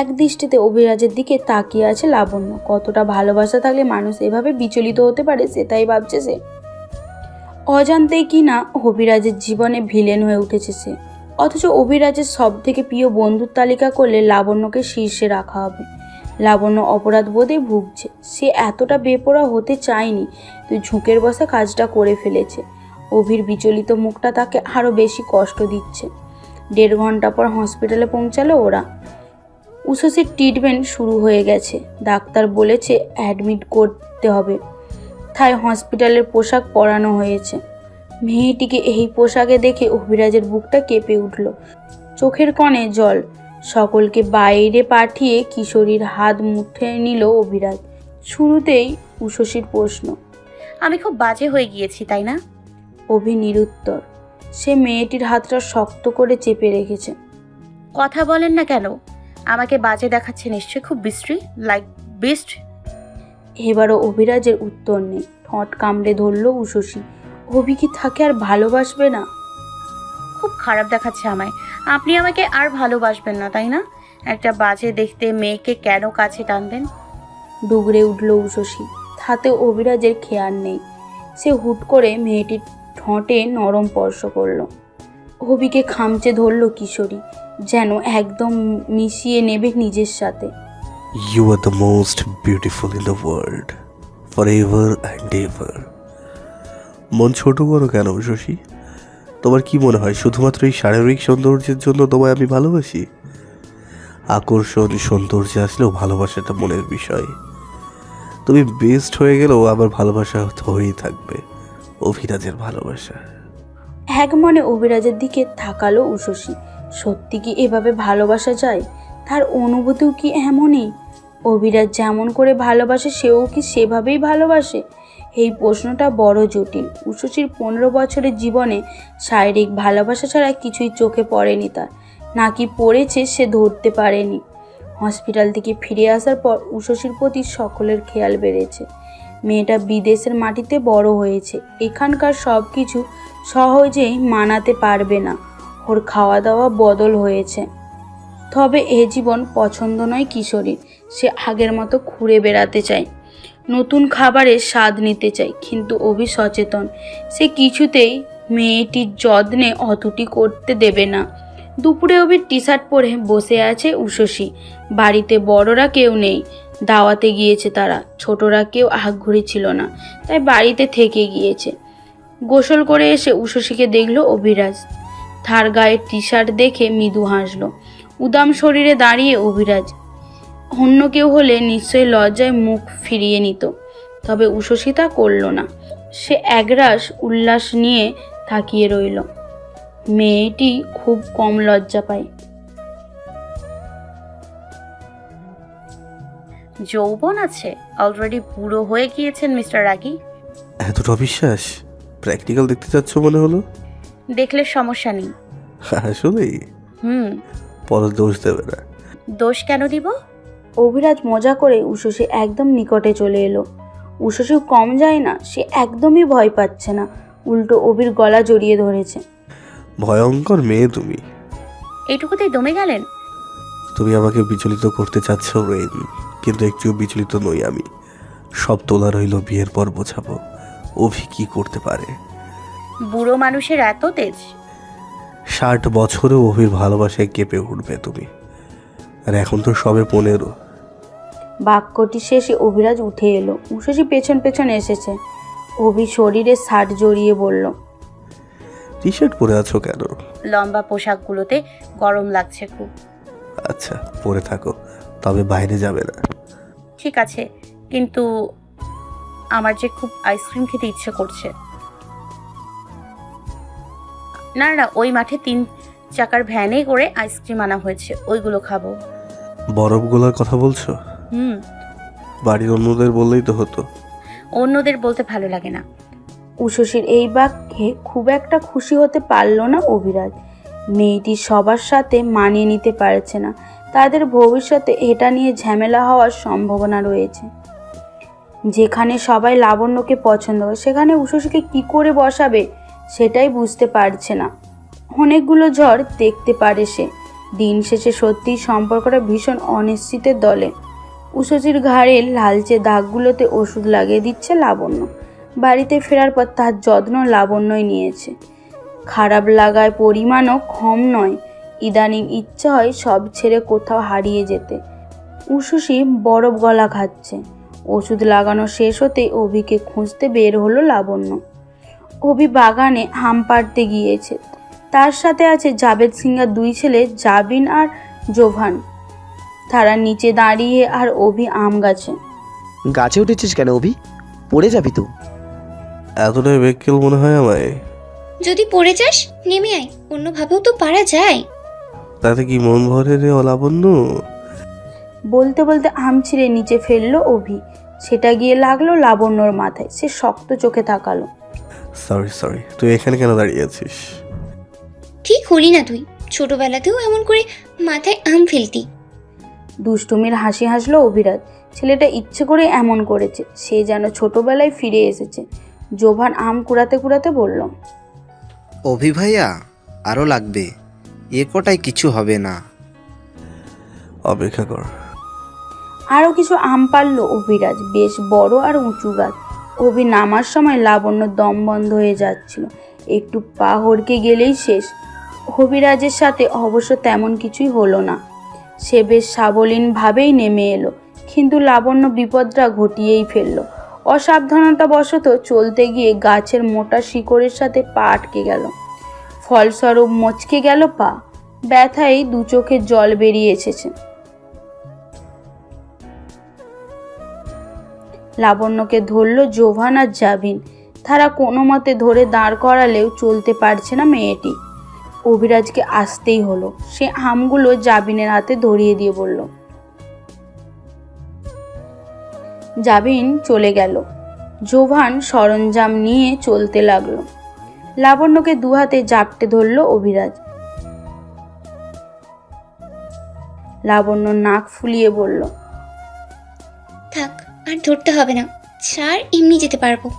এক দৃষ্টিতে অভিরাজের দিকে তাকিয়ে আছে লাবণ্য। কতটা ভালোবাসা থাকলে মানুষ এভাবে বিচলিত হতে পারে সেটাই ভাবছে সে। অজান্তেই কি না অভিরাজের জীবনে ভিলেন হয়ে উঠেছে সে। অথচ অভিরাজের সব থেকে প্রিয় বন্ধুর তালিকা করলে লাবণ্যকে শীর্ষে রাখা হবে। লাবণ্য অপরাধ বোধে ভুগছে। সে এতটা বেপরা হতে চায়নি। তুই ঝুঁকের বসা কাজটা করে ফেলেছে। অভির বিচলিত মুখটা তাকে আরও বেশি কষ্ট দিচ্ছে। দেড় ঘণ্টা পর হসপিটালে পৌঁছালো ওরা। উষসির ট্রিটমেন্ট শুরু হয়ে গেছে। ডাক্তার বলেছে অ্যাডমিট করতে হবে। তাই হসপিটালের পোশাক পরানো হয়েছে। মেয়েটিকে এই পোশাকে দেখে অভিরাজের বুকটা কেঁপে উঠল। চোখের কণে জল। সকলকে বাইরে পাঠিয়ে কিশোরীর হাত মুঠে নিল অভিরাজ। শুরুতেই উষসীর প্রশ্ন আমি খুব বাজে হয়ে গিয়েছি তাই না? অভি নিরুত্তর। সে মেয়েটির হাতটা শক্ত করে চেপে রেখেছে। কথা বলেন না কেন? আমাকে বাজে দেখাচ্ছে নিশ্চয়ই খুব বিশ্রী লাইক বিস্ট এবারও অভিরাজের উত্তর নেই। ঠোঁট কামড়ে ধরল উষসী অভি কি থাকে আর ভালোবাসবে না? খুব খারাপ দেখাচ্ছে আমায়। আপনি আমাকে আর ভালোবাসবেন না তাই না? একটা বাজে দেখতে মেয়েকে কেন কাছে টানবেন? ডুগরে উঠল উষসী তাতে অভিরাজের খেয়াল নেই। সে হুট করে মেয়েটির ঠোঁটে নরম স্পর্শ করল। অভিকে খামচে ধরল কিশোরী। যেন একদম মিশিয়ে নেবে নিজের সাথে। You are the most beautiful in the world, forever and ever মন ছোট করো কেন শশী? তোমার কি মনে হয় শুধুমাত্র এই শারীরিক সৌন্দর্যের জন্য তোমায় আমি ভালোবাসি? আকর্ষণ সৌন্দর্য আসলেও ভালোবাসাটা মনের বিষয়। তুমি বেস্ট হয়ে গেলেও আবার ভালোবাসা হয়েই থাকবে অভিরাজের ভালোবাসা। এক মনে অভিরাজের দিকে তাকালো উষসী সত্যি কি এভাবে ভালোবাসা যায়? তার অনুভূতিও কি এমনই? অভিরাজ যেমন করে ভালোবাসে, সেও কি সেভাবেই ভালোবাসে? এই প্রশ্নটা বড় জটিল। উষসীর পনেরো বছরের জীবনে শারীরিক ভালোবাসা ছাড়া কিছুই চোখে পড়েনি তার। নাকি পড়েছে সে ধরতে পারেনি। হসপিটাল থেকে ফিরে আসার পর উষসীর প্রতি সকলের খেয়াল বেড়েছে। মেয়েটা বিদেশের মাটিতে বড় হয়েছে। এখানকার সব কিছু সহজেই মানাতে পারবে না। ওর খাওয়া দাওয়া বদল হয়েছে। তবে এ জীবন পছন্দ নয় কিশোরীর। সে আগের মতো ঘুরে বেড়াতে চায়। নতুন খাবারের স্বাদ নিতে চায়, কিন্তু অভি সচেতন। সে কিছুতেই মেয়েটির যত্নে অতুটি করতে দেবে না। দুপুরে অভির টি শার্ট পরে বসে আছে উষসী বাড়িতে বড়রা কেউ নেই। দাওয়াতে গিয়েছে তারা। ছোটরা কেউ আগ্রহী ছিল না, তাই বাড়িতে থেকে গিয়েছে। গোসল করে এসে উষসীকে দেখল অভিরাজ। তার গায়ে টি শার্ট দেখে মৃদু হাসল। উদাম শরীরে দাঁড়িয়ে অভিরাজ অন্য কেউ হলে নিশ্চয়ই লজ্জায় মুখ ফিরিয়ে নিত তবে উশসিতা করল না। সে একরাশ উল্লাস নিয়ে থাকিয়ে রইল। মেয়েটি খুব কম লজ্জা পায়। যৌবন আছে অলরেডি বুড়ো হয়ে গিয়েছেন মিস্টার রাগি। এতটা বিশ্বাস প্র্যাকটিক্যাল দেখতে চাচ্ছ মনে হলো? দেখলে সমস্যা নেই। আসলেই হুম। পরে দোষ দেবে না। দোষ কেন দিব? অভিরাজ মজা করে উষসী একদম নিকটে চলে এলো। উষসীও কম যায় না সে একদমই ভয় পাচ্ছে না। উল্টো অভির গলা জড়িয়ে ধরেছে। ভয়ঙ্কর মেয়ে তুমি। এইটুকুতেই দমে গেলেন? তুমি আমাকে বিচলিত করতে চাচ্ছ রেন কিন্তু একটুও বিচলিত নই আমি। সব তোলা রইল বিয়ের পর বোঝাবো। অভি কি করতে পারে? বুড়ো মানুষের এত তেজ? ষাট বছরেও অভির ভালোবাসায় কেঁপে উঠবে তুমি। আর এখন তো সবে পনেরো। বাক্যটি শেষে অভিরাজ উঠে এলো। উষসী পেছন পেছন এসেছে। অভি শরীরে শার্ট জড়িয়ে বলল টি শার্ট পরে আছো কেন? লম্বা পোশাকগুলোতে গরম লাগছে খুব। আচ্ছা পরে থাকো। তবে বাইরে যাবে না। ঠিক আছে কিন্তু আমার যে খুব আইসক্রিম খেতে ইচ্ছে করছে। না না ওই মাঠে তিন চাকার ভ্যানে করে আইসক্রিম আনা হয়েছে ওইগুলো খাব। বরফগুলোর কথা বলছো? হুম। বাড়ির অন্যদের বললেই তো হতো। অন্যদের বলতে ভালো লাগে না। উষসীর এই বাক্যে খুব একটা খুশি হতে পারল না অভিরাজ। মেয়েটি সবার সাথে মানিয়ে নিতে পারছে না। তাদের ভবিষ্যতে এটা নিয়ে ঝামেলা হওয়ার সম্ভাবনা রয়েছে। যেখানে সবাই লাবণ্যকে পছন্দ করে সেখানে উষসীকে কি করে বসাবে? সেটাই বুঝতে পারছে না। অনেকগুলো ঝড় দেখতে পারে সে। দিন শেষে সত্যিই সম্পর্কটা ভীষণ অনিশ্চিতের দলে। উষসির ঘাড়ে লালচে দাগগুলোতে ওষুধ লাগিয়ে দিচ্ছে লাবণ্য। বাড়িতে ফেরার পর তার যত্ন লাবণ্যই নিয়েছে। খারাপ লাগার পরিমাণও কম নয়। ইদানিং ইচ্ছা হয় সব ছেড়ে কোথাও হারিয়ে যেতে। উষসী বরফ গলা খাচ্ছে। ওষুধ লাগানো শেষ হতেই অভিকে খুঁজতে বের হলো লাবণ্য। অভি বাগানে আম পাড়তে গিয়েছে। তার সাথে আছে জাবেদ সিংহার দুই ছেলে জাবিন আর জোভান। তারা নিচে দাঁড়িয়ে আর অভি আম গাছে। গাছে উঠেছিস কেন অভি? পড়ে যাবি তো। এতটাই বেক্কেল মনে হয় আমায়। যদি পড়ে যাস নেমে আয়। অন্যভাবেও তো পারা যায়। তাতে কি মন ভরে রে অলাবণ্য বলতে বলতে আম ছিঁড়ে নিচে ফেলল অভি। সেটা গিয়ে লাগল লাবণ্যর মাথায়। সে শক্ত চোখে তাকালো। সরি সরি তুই এখানে কেন দাঁড়িয়ে আছিস? ঠিক হলি না তুই। ছোটবেলাতেও এমন করে মাথায় আম ফেলতি। দুষ্টুমির হাসি হাসলো অভিরাজ। ছেলেটা ইচ্ছে করে এমন করেছে সে যেন ছোটবেলায় ফিরে এসেছে। জোভান আম কুড়াতে কুড়াতে বলল অভি ভাইয়া আরও লাগবে। এ কটায় কিছু হবে না। অপেক্ষা কর। আরও কিছু আম পারল অভিরাজ। বেশ বড় আর উঁচু গাছ। অভি নামার সময় লাবণ্য দম বন্ধ হয়ে যাচ্ছিল। একটু পা হড়কে গেলেই শেষ। হবিরাজের সাথে অবশ্য তেমন কিছুই হলো না। সে বেশ সাবলীনভাবেই নেমে এলো, কিন্তু লাবণ্য বিপদটা ঘটিয়েই ফেলল। অসাবধানতাবশত চলতে গিয়ে গাছের মোটা শিকড়ের সাথে পা আটকে গেল। ফলস্বরূপ মচকে গেল পা। ব্যথায় দু চোখের জল বেরিয়ে এসেছে। লাবণ্যকে ধরল জোভান আর জাভিন। তারা কোনো মতে ধরে দাঁড় করালেও চলতে পারছে না মেয়েটি। অভিরাজকে আসতেই হলো। সে আমগুলো জাবিনের হাতে ধরিয়ে দিয়ে বলল জাবিন চলে গেল। জোভান সরঞ্জাম নিয়ে চলতে লাগল। লাবণ্যকে দু হাতে জাপটে ধরল অভিরাজ। লাবণ্য নাক ফুলিয়ে বলল ধরতে হবে না। ছাড়, এমনি যেতে পারব।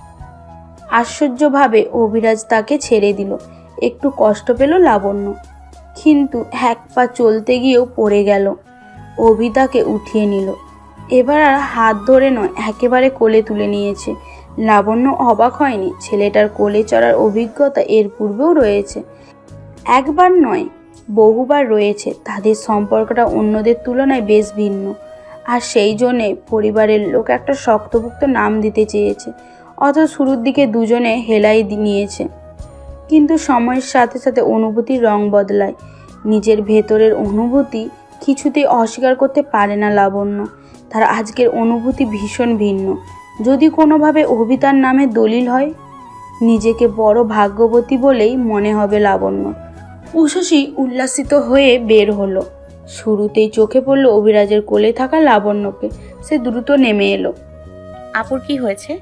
আশ্চর্যভাবে অভিরাজ তাকে ছেড়ে দিল। একটু কষ্ট পেল লাবণ্য। কিন্তু এক পা চলতে গিয়েও পড়ে গেল। অভি তাকে উঠিয়ে নিল। এবার আর হাত ধরে নয়, একেবারে কোলে তুলে নিয়েছে। লাবণ্য অবাক হয়নি, ছেলেটার কোলে চড়ার অভিজ্ঞতা এর পূর্বেও রয়েছে। একবার নয়, বহুবার রয়েছে। তাদের সম্পর্কটা অন্যদের তুলনায় বেশ ভিন্ন। আর সেই জন্যে পরিবারের লোক একটা শক্তভুক্ত নাম দিতে চেয়েছে। অথচ শুরুর দিকে দুজনে হেলাই নিয়েছে। কিন্তু সময়ের সাথে সাথে অনুভূতির রং বদলায়। নিজের ভেতরের অনুভূতি কিছুতেই অস্বীকার করতে পারে না লাবণ্য। তার আজকের অনুভূতি ভীষণ ভিন্ন। যদি কোনোভাবে অভিতার নামে দলিল হয়, নিজেকে বড় ভাগ্যবতী বলেই মনে হবে লাবণ্য। উষসী উল্লাসিত হয়ে বের হলো। শুরুতেই চোখে পড়ল অভিরাজের কোলে থাকা লাবণ্যকে। সে দ্রুত নেমে এলো। আপুর কি হয়েছে?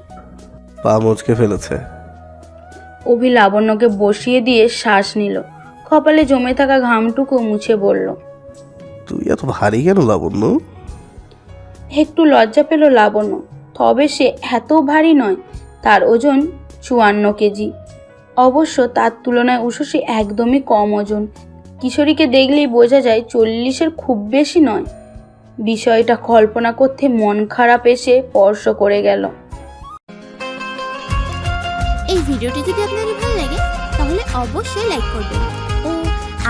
পা মচকে ফেলেছে। অভি লাবণ্যকে বসিয়ে দিয়ে শ্বাস নিল। কপালে জমে থাকা ঘামটুকু মুছে বলল তুই এত ভারী কেন লাবণ্য? একটু লজ্জা পেল লাবণ্য। তবে সে এত ভারী নয় তার ওজন চুয়ান্ন কেজি। অবশ্য তার তুলনায় উষসী একদমই কম ওজন। কিশোরীকে দেখলেই বোঝা যায় চল্লিশের খুব বেশি নয়। বিষয়টা কল্পনা করতে মন খারাপ এসে স্পর্শ করে গেল। এই ভিডিওটি যদি আপনাদের ভালো লাগে, তাহলে অবশ্যই লাইক করবেন ও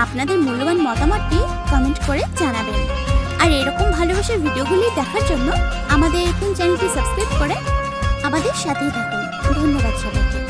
আপনাদের মূল্যবান মতামতটি কমেন্ট করে জানাবেন। আর এরকম ভালোবাসার ভিডিওগুলি দেখার জন্য আমাদের এখন চ্যানেলটি সাবস্ক্রাইব করে আমাদের সাথেই থাকুন। ধন্যবাদ সবাইকে।